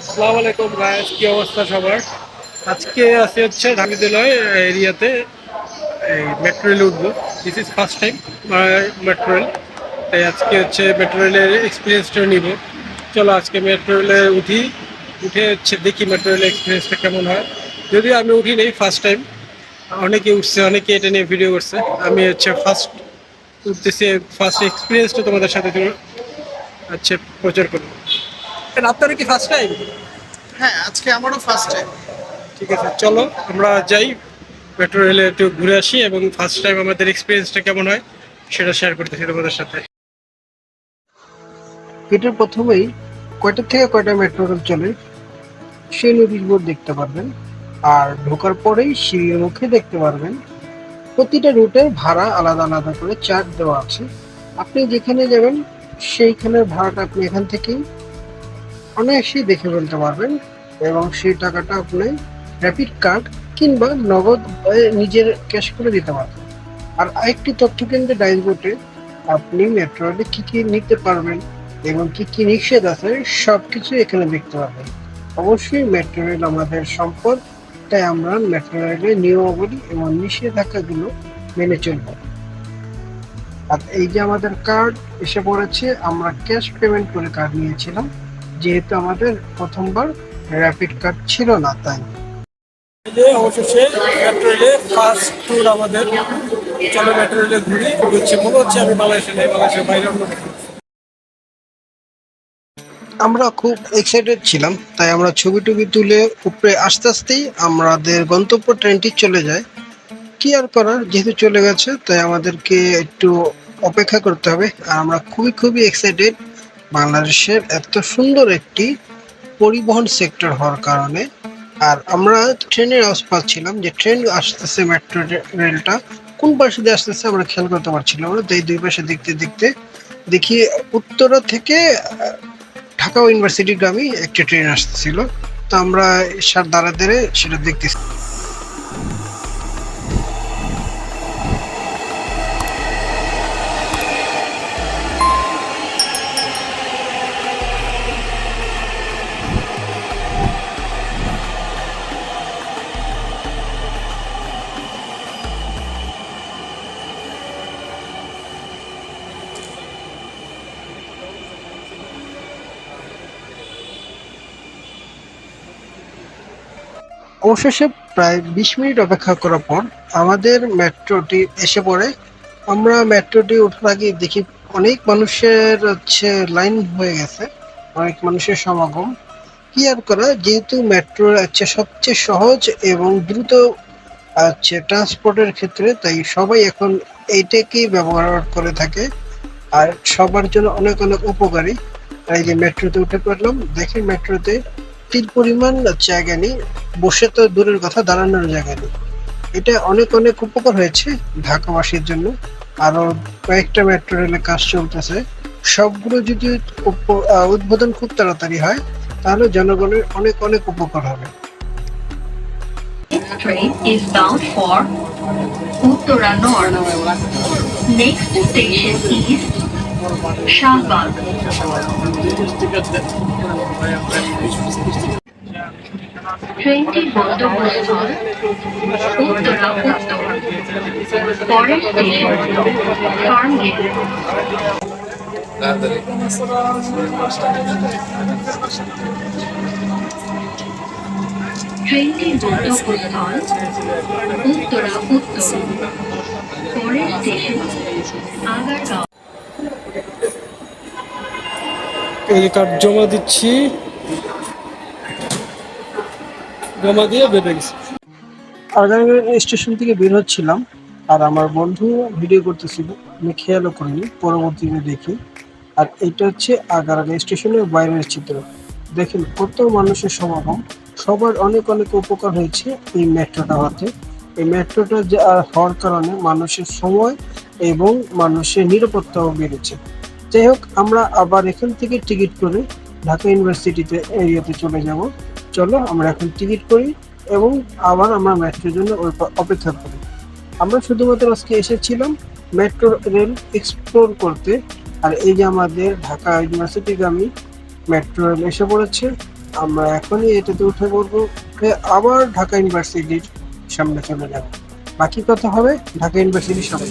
আসসালামু আলাইকুম গাইস কি অবস্থা সবার? আজকে আছে হচ্ছে ঢাকা বিদ্যালয় এরিয়াতে, এই মেট্রো রেলে উঠবো। This is first time metro rail তাই আজকে হচ্ছে মেট্রো রেলের এক্সপিরিয়েন্সটা নিব। চলো আজকে মেট্রো রেলে উঠি, উঠে হচ্ছে দেখি মেট্রো রেলের এক্সপিরিয়েন্সটা কেমন হয়। যদিও আমি উঠি নেই ফার্স্ট টাইম অনেকে উঠছে, অনেকে এটা নিয়ে ভিডিও করছে। আমি হচ্ছে ফার্স্ট উঠতেছি ফার্স্ট এক্সপিরিয়েন্সটা তোমাদের সাথে হচ্ছে প্রচার করব। আপনারা কি ফার্স্ট টাইম হ্যাঁ আজকে আমারও ফার্স্ট টাইম ঠিক আছে চলো আমরা যাই। মেট্রো রেলে একটু ঘুরে আসি এবং ফার্স্ট টাইম আমাদের এক্সপিরিয়েন্সটা কেমন হয় সেটা শেয়ার করতেছি তোমাদের সাথে। এটার প্রথমেই কয়টা থেকে কয়টা মেট্রো রেল চলে সেই নোটিশ বোর্ড দেখতে পারবেন। আর ঢোকার পরেই সিঁড়ির মুখে দেখতে পারবেন প্রতিটা রুটের ভাড়া আলাদা আলাদা করে চার্ট দেওয়া আছে। আপনি যেখানে যাবেন সেইখানের ভাড়াটা আপনি এখান থেকেই অনায়াসেই দেখে ফেলতে পারবেন এবং সেই টাকাটা আপনি র্যাপিড কার্ড কিংবা নগদ নিজের ক্যাশ করে দিতে পারবেন। আর আরেকটি তথ্য কেন্দ্রে ডাইসবোর্ডে আপনি মেট্রো রেলে কী কী নিতে পারবেন এবং কী কী নিষেধ আছে সবকিছু এখানে দেখতে পাবেন। অবশ্যই মেট্রো রেল আমাদের সম্পদ, তাই আমরা মেট্রো রেলের নিয়মাবলী এবং নিষেধাজ্ঞাগুলো মেনে চলব। আর এই যে আমাদের কার্ড এসে পড়েছে, আমরা ক্যাশ পেমেন্ট করে কার্ড নিয়েছিলাম। যেহেতু আমাদের প্রথমবার র্যাপিড কার্ড ছিল না তাই। অবশেষে মেট্রো রেলে ফার্স্ট ট্যুর আমাদের চলো মেট্রো রেলে ঘুরি হচ্ছে মনে হচ্ছে আমি বাংলাদেশে নেই বাংলাদেশের বাইরে আমরা খুব এক্সাইটেড ছিলাম তাই আমরা ছবি টবি তুলে উপরে আস্তে আস্তেই আমাদের গন্তব্য ট্রেনটি চলে যায়। কি আর করার যেহেতু চলে গেছে তাই আমাদেরকে একটু অপেক্ষা করতে হবে। আর আমরা খুবই খুবই এক্সাইটেড বাংলাদেশের এত সুন্দর একটি পরিবহন সেক্টর হওয়ার কারণে, আর আমরা ট্রেনের আওয়াজ পাচ্ছিলাম যে ট্রেন আসতেছে মেট্রো রেলটা, কোন পাশে দিয়ে আসতেছে আমরা খেয়াল করতে পারছিলাম না তাই দুই পাশে দেখতে দেখতে দেখি উত্তরা থেকে ঢাকা ইউনিভার্সিটি গ্রামে একটি ট্রেন আসতেছিল। তো আমরা সার দাঁড়া দাঁড়ে সেটা দেখতেছি। অবশেষে প্রায় বিশ মিনিট অপেক্ষা করার পর আমাদের মেট্রোটি এসে পড়ে। আমরা মেট্রোটি ওঠার আগে দেখি অনেক মানুষের হচ্ছে লাইন হয়ে গেছে, অনেক মানুষের সমাগম। কি আর করা, যেহেতু মেট্রো হচ্ছে সবচেয়ে সহজ এবং দ্রুত হচ্ছে ট্রান্সপোর্টের ক্ষেত্রে, তাই সবাই এখন এইটাকেই ব্যবহার করে থাকে। আর সবার জন্য অনেক অনেক উপকারী। এই যে মেট্রোতে উঠে পড়লাম দেখি মেট্রোতে তিল পরিমাণ জায়গা নেই। বসে তো দূরের কথা, দাঁড়ানোর জায়গা নেই। এটা অনেক অনেক উপকার হয়েছে ঢাকাবাসীর জন্য। আরও কয়েকটা মেট্রো রেলের কাজ চলতেছে। সবগুলো যদি উদ্বোধন খুব তাড়াতাড়ি হয়, তাহলে জনগণের অনেক অনেক উপকার হবে। Train is bound for. Next station is Shahbag. ট্রেনটির গন্তব্যস্থল উত্তরা উত্তর, পরের স্টেশন ফার্মগেট ট্রেনটির গন্তব্যস্থল উত্তরা উত্তর, পরের স্টেশন, আগারগাঁও এই কার্ড জমা দিচ্ছি। জমা দিয়ে বেরিয়ে গেছি। আগারগাঁও স্টেশন থেকে বের হচ্ছিলাম, আর আমার বন্ধু ভিডিও করতেছিল, আমি খেয়ালও করিনি পরবর্তীতে দেখি। আর এটা হচ্ছে আগারগাঁও স্টেশনের বাইরের চিত্র। দেখেন কত মানুষের সমাগম, সবার অনেক অনেক উপকার হয়েছে এই মেট্রোটা হতে এই মেট্রোটা হওয়ার কারণে মানুষের সময় এবং মানুষের নিরাপত্তাও বেড়েছে। যাই হোক, আমরা আবার এখান থেকে টিকিট করে ঢাকা ইউনিভার্সিটিতে এরিয়াতে চলে যাব। চলো, আমরা এখন টিকিট করি এবং আবার আমরা মেট্রোর জন্য অপেক্ষা করি। আমরা শুধুমাত্র আজকে এসেছিলাম মেট্রো রেল এক্সপ্লোর করতে। আর এই যে আমাদের ঢাকা ইউনিভার্সিটিগামী মেট্রো রেল এসে পড়েছে, আমরা এখনই এটাতে উঠে পড়ব। আবার ঢাকা ইউনিভার্সিটির সামনে চলে যাব। বাকি কথা হবে ঢাকা ইউনিভার্সিটির সামনে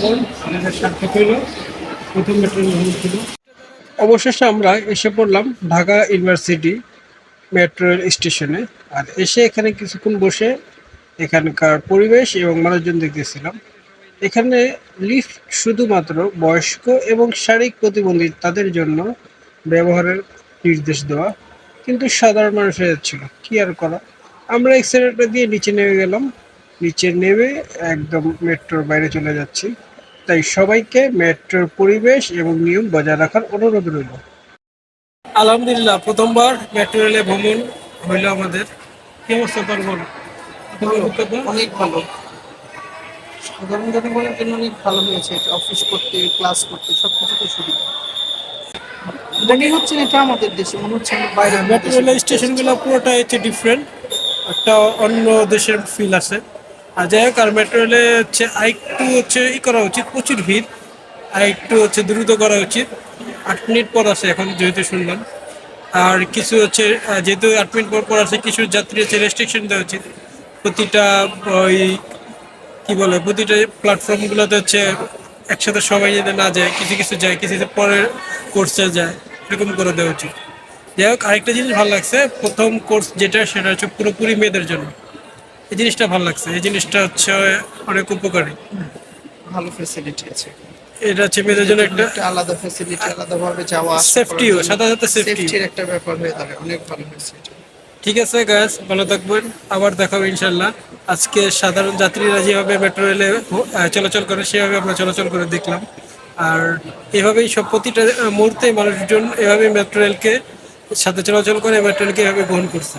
ভ্রমণ আমাদের প্রথম মেট্রো ছিল অবশেষে আমরা এসে পড়লাম ঢাকা ইউনিভার্সিটি মেট্রো রেল স্টেশনে। আর এসে এখানে কিছুক্ষণ বসে এখানকার পরিবেশ এবং মানুষজন দেখতেছিলাম। এখানে লিফট শুধুমাত্র বয়স্ক এবং শারীরিক প্রতিবন্ধী তাদের জন্য ব্যবহারের নির্দেশ দেওয়া। কিন্তু সাধারণ মানুষের যাচ্ছিল, কি আর করা? আমরা এক্সেলেটার দিয়ে নিচে নেমে গেলাম। নিচে নেমে একদম মেট্রোর বাইরে চলে যাচ্ছি। তাই সবাইকে মেট্রোর পরিবেশ এবং নিয়ম বজায় রাখার অনুরোধ রইল। আলহামদুলিল্লাহ প্রথমবার মেট্রো রেলে ভ্রমণ হইল আমাদের। কি অবস্থা তোর অনেক ভালো। সাধারণ জনগণের জন্য অনেক ভালো হয়েছে। অফিস করতে ক্লাস করতে সব কিছুতে সুবিধা। মনে হচ্ছে না এটা আমাদের দেশে মনে হচ্ছে বাইরে হ্যাঁ, মেট্রো রেল স্টেশনগুলো পুরোটাই হচ্ছে ডিফারেন্ট একটা অন্য দেশের ফিল আছে। আর যাই হোক, আর মেট্রো রেলে হচ্ছে আরেকটু হচ্ছে ই করা উচিত, প্রচুর ভিড়। আর একটু হচ্ছে দ্রুত করা উচিত। আট মিনিট পর আছে এখন, যেহেতু শুনলাম। আর কিছু হচ্ছে যেহেতু আট মিনিট পর পর আছে, কিছু যাত্রী হচ্ছে রেস্ট্রিকশন দেওয়া উচিত। প্রতিটা ওই কী বলে, প্রতিটা প্ল্যাটফর্মগুলোতে হচ্ছে একসাথে সবাই যাতে না যায়, কিছু কিছু যায়, কিছু কিছু পরের কোর্সে যায়, এরকম করে দেওয়া উচিত। যাই হোক, আরেকটা জিনিস ভালো লাগছে, প্রথম কোর্স যেটা, সেটা হচ্ছে পুরোপুরি মেয়েদের জন্য। এই জিনিসটা ভালো লাগছে। এই জিনিসটা হচ্ছে অনেক উপকারী। ভালো ফ্যাসিলিটি আছে। এটা হচ্ছে মেয়েদের জন্য একটা আলাদা ফ্যাসিলিটি আলাদা ভাবে যাওয়া সেফটিও সাথে সাথে সেফটি সেফটির একটা ব্যাপার হয়ে দাঁড়ায় অনেক ভালো হয়েছে ঠিক আছে গাছ ভালো থাকবেন। আবার দেখাবো ইনশাল্লাহ আজকে সাধারণ যাত্রীরা যেভাবে মেট্রো রেলে চলাচল করে সেভাবে আমরা চলাচল করে দেখলাম। আর এভাবেই সব প্রতিটা মুহূর্তে মানুষজন এভাবে মেট্রো রেলকে সাথে চলাচল করে মেট্রো রেলকে এভাবে গ্রহণ করছে।